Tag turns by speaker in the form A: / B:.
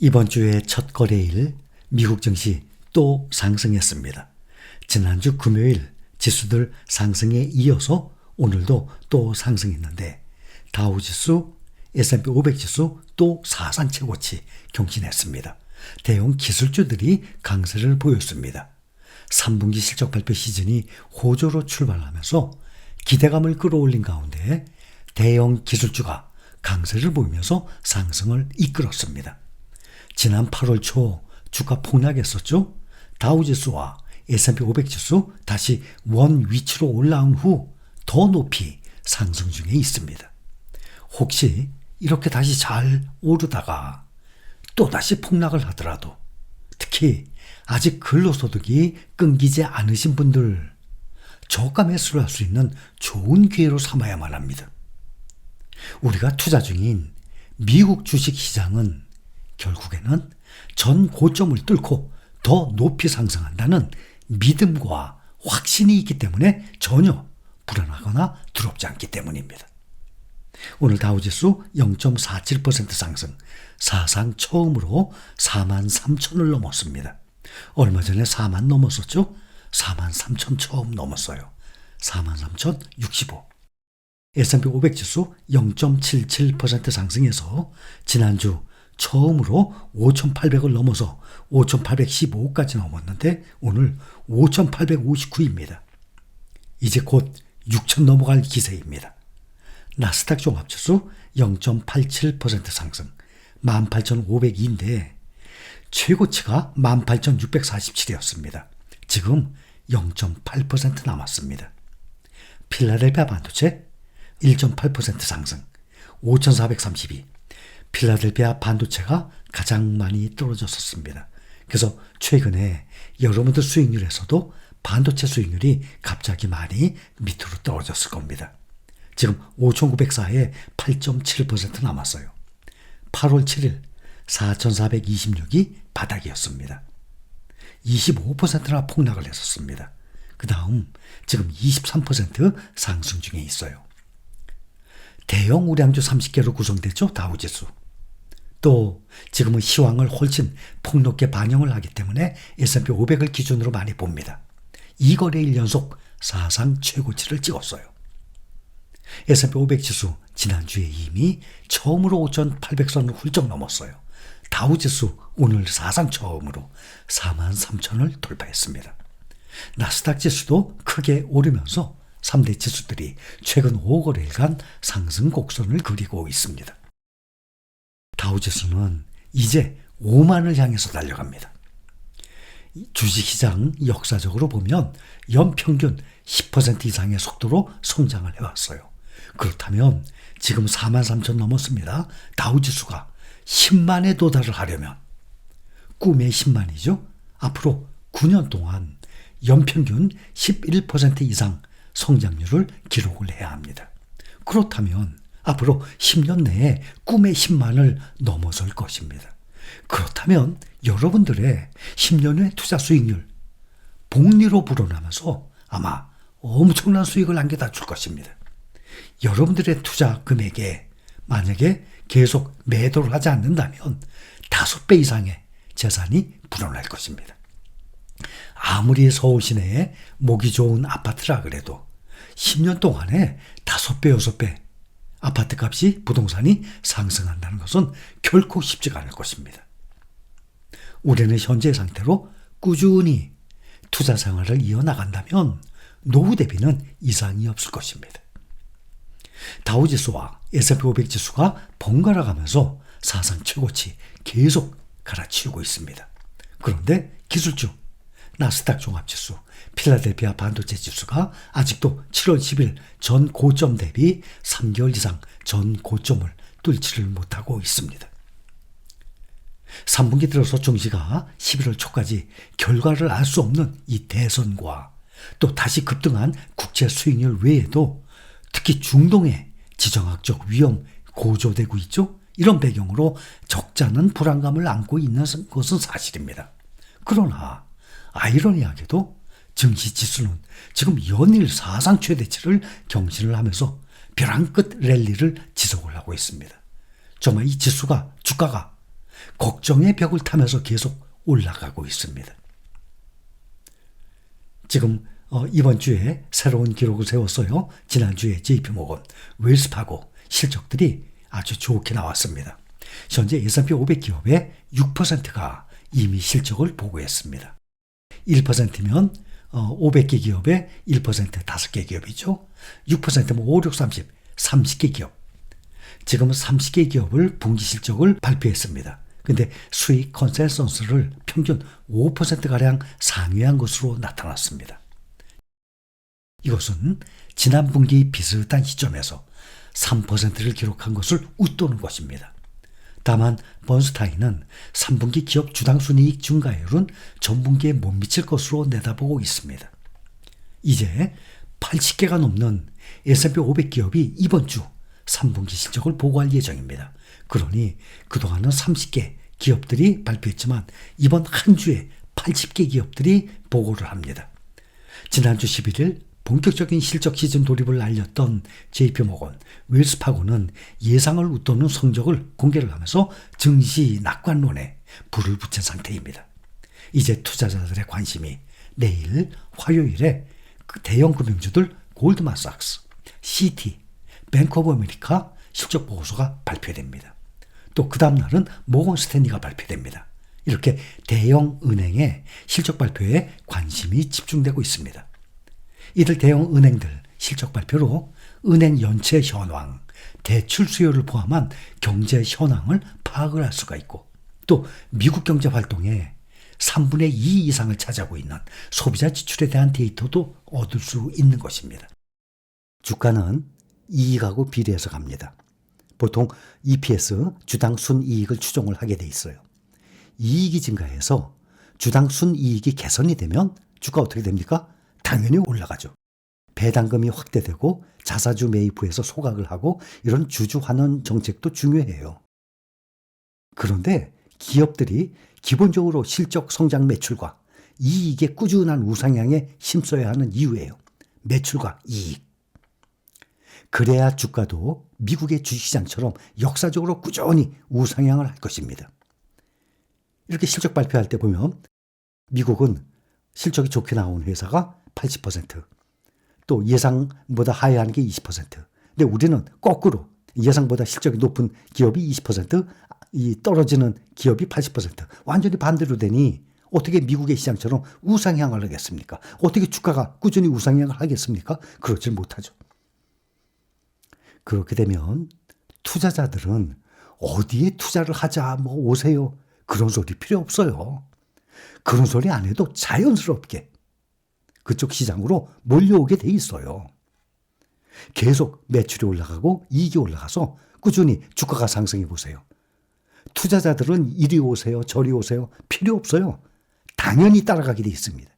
A: 이번 주의 첫 거래일 미국 증시 또 상승했습니다. 지난주 금요일 지수들 상승에 이어서 오늘도 또 상승했는데 다우 지수, S&P 500 지수 또 사상 최고치 경신했습니다. 대형 기술주들이 강세를 보였습니다. 3분기 실적 발표 시즌이 호조로 출발하면서 기대감을 끌어올린 가운데 대형 기술주가 강세를 보이면서 상승을 이끌었습니다. 지난 8월 초 주가 폭락했었죠. 다우지수와 S&P 500 지수 다시 원 위치로 올라온 후 더 높이 상승 중에 있습니다. 혹시 이렇게 다시 잘 오르다가 또 다시 폭락을 하더라도 특히 아직 근로소득이 끊기지 않으신 분들 저가 매수를 할 수 있는 좋은 기회로 삼아야만 합니다. 우리가 투자 중인 미국 주식 시장은 결국에는 전 고점을 뚫고 더 높이 상승한다는 믿음과 확신이 있기 때문에 전혀 불안하거나 두렵지 않기 때문입니다. 오늘 다우지수 0.47% 상승, 사상 처음으로 4만 3천을 넘었습니다. 얼마 전에 4만 넘었었죠? 4만 3천 처음 넘었어요. 4만 3천 65. S&P 500 지수 0.77% 상승해서 지난주 처음으로 5,800을 넘어서 5,815까지 넘었는데 오늘 5,859입니다. 이제 곧 6천 넘어갈 기세입니다. 나스닥 종합지수 0.87% 상승 18,502인데 최고치가 18,647이었습니다. 지금 0.8% 남았습니다. 필라델피아 반도체 1.8% 상승 5,432 필라델피아 반도체가 가장 많이 떨어졌었습니다. 그래서 최근에 여러분들 수익률에서도 반도체 수익률이 갑자기 많이 밑으로 떨어졌을 겁니다. 지금 5,904에 8.7% 남았어요. 8월 7일 4,426이 바닥이었습니다. 25%나 폭락을 했었습니다. 그 다음 지금 23% 상승 중에 있어요. 대형 우량주 30개로 구성됐죠. 다우지수. 또 지금은 시황을 훨씬 폭넓게 반영을 하기 때문에 S&P 500을 기준으로 많이 봅니다. 2거래일 연속 사상 최고치를 찍었어요. S&P 500 지수 지난주에 이미 처음으로 5,800선을 훌쩍 넘었어요. 다우지수 오늘 사상 처음으로 4만 3천을 돌파했습니다. 나스닥 지수도 크게 오르면서 3대 지수들이 최근 5거래일간 상승 곡선을 그리고 있습니다. 다우지수는 이제 5만을 향해서 달려갑니다. 주식시장 역사적으로 보면 연평균 10% 이상의 속도로 성장을 해왔어요. 그렇다면 지금 4만 3천 넘었습니다. 다우지수가 10만에 도달을 하려면 꿈의 10만이죠. 앞으로 9년 동안 연평균 11% 이상 성장률을 기록을 해야 합니다. 그렇다면 앞으로 10년 내에 꿈의 10만을 넘어설 것입니다. 그렇다면 여러분들의 10년 의 투자 수익률 복리로 불어나면서 아마 엄청난 수익을 안겨다 줄 것입니다. 여러분들의 투자 금액에 만약에 계속 매도를 하지 않는다면 다섯 배 이상의 재산이 불어날 것입니다. 아무리 서울 시내에 목이 좋은 아파트라 그래도 10년 동안에 다섯 배, 여섯 배 아파트 값이 부동산이 상승한다는 것은 결코 쉽지가 않을 것입니다. 우리는 현재 상태로 꾸준히 투자 생활을 이어나간다면 노후 대비는 이상이 없을 것입니다. 다우지수와 S&P 500 지수가 번갈아 가면서 사상 최고치 계속 갈아치우고 있습니다. 그런데 기술주 나스닥 종합지수, 필라델피아 반도체 지수가 아직도 7월 10일 전 고점 대비 3개월 이상 전 고점을 뚫지를 못하고 있습니다. 3분기 들어서 정시가 11월 초까지 결과를 알 수 없는 이 대선과 또 다시 급등한 국제 수익률 외에도 특히 중동의 지정학적 위험 고조되고 있죠. 이런 배경으로 적잖은 불안감을 안고 있는 것은 사실입니다. 그러나 아이러니하게도 증시 지수는 지금 연일 사상 최대치를 경신을 하면서 벼랑 끝 랠리를 지속을 하고 있습니다. 정말 이 지수가 주가가 걱정의 벽을 타면서 계속 올라가고 있습니다. 지금 어, 이번 주에 새로운 기록을 세웠어요. 지난주에 JP모건, 웰스파고 실적들이 아주 좋게 나왔습니다. 현재 S&P 500 기업의 6%가 이미 실적을 보고했습니다. 1%면 500개 기업의 1% 5개 기업이죠. 6%면 5, 6, 30, 30개 기업. 지금 30개 기업을 분기 실적을 발표했습니다. 근데 수익 컨센서스를 평균 5%가량 상회한 것으로 나타났습니다. 이것은 지난 분기 비슷한 시점에서 3%를 기록한 것을 웃도는 것입니다. 다만 번스타인은 3분기 기업 주당 순이익 증가율은 전분기에 못 미칠 것으로 내다보고 있습니다. 이제 80개가 넘는 S&P 500 기업이 이번 주 3분기 실적을 보고할 예정입니다. 그러니 그동안은 30개 기업들이 발표했지만 이번 한 주에 80개 기업들이 보고를 합니다. 지난주 11일 본격적인 실적 시즌 돌입을 알렸던 JP모건, 웰스파고는 예상을 웃도는 성적을 공개를 하면서 증시 낙관론에 불을 붙인 상태입니다. 이제 투자자들의 관심이 내일 화요일에 그 대형 금융주들 골드만삭스, CT, 뱅크 오브 아메리카 실적 보고서가 발표됩니다. 또 그 다음 날은 모건 스탠리가 발표됩니다. 이렇게 대형 은행의 실적 발표에 관심이 집중되고 있습니다. 이들 대형 은행들 실적 발표로 은행 연체 현황, 대출 수요를 포함한 경제 현황을 파악을 할 수가 있고 또 미국 경제 활동에 3분의 2 이상을 차지하고 있는 소비자 지출에 대한 데이터도 얻을 수 있는 것입니다. 주가는 이익하고 비례해서 갑니다. 보통 EPS 주당 순이익을 추정을 하게 돼 있어요. 이익이 증가해서 주당 순이익이 개선이 되면 주가 어떻게 됩니까? 당연히 올라가죠. 배당금이 확대되고 자사주 매입후에서 소각을 하고 이런 주주 환원 정책도 중요해요. 그런데 기업들이 기본적으로 실적 성장 매출과 이익의 꾸준한 우상향에 힘써야 하는 이유예요. 매출과 이익. 그래야 주가도 미국의 주시장처럼 역사적으로 꾸준히 우상향을 할 것입니다. 이렇게 실적 발표할 때 보면 미국은 실적이 좋게 나온 회사가 80%, 또 예상보다 하회하는 게 20%. 근데 우리는 거꾸로 예상보다 실적이 높은 기업이 20%, 이 떨어지는 기업이 80%. 완전히 반대로 되니 어떻게 미국의 시장처럼 우상향을 하겠습니까? 어떻게 주가가 꾸준히 우상향을 하겠습니까? 그렇지 못하죠. 그렇게 되면 투자자들은 어디에 투자를 하자, 뭐 오세요. 그런 소리 필요 없어요. 그런 소리 안 해도 자연스럽게 그쪽 시장으로 몰려오게 돼 있어요. 계속 매출이 올라가고 이익이 올라가서 꾸준히 주가가 상승해 보세요. 투자자들은 이리 오세요, 저리 오세요. 필요 없어요. 당연히 따라가게 돼 있습니다.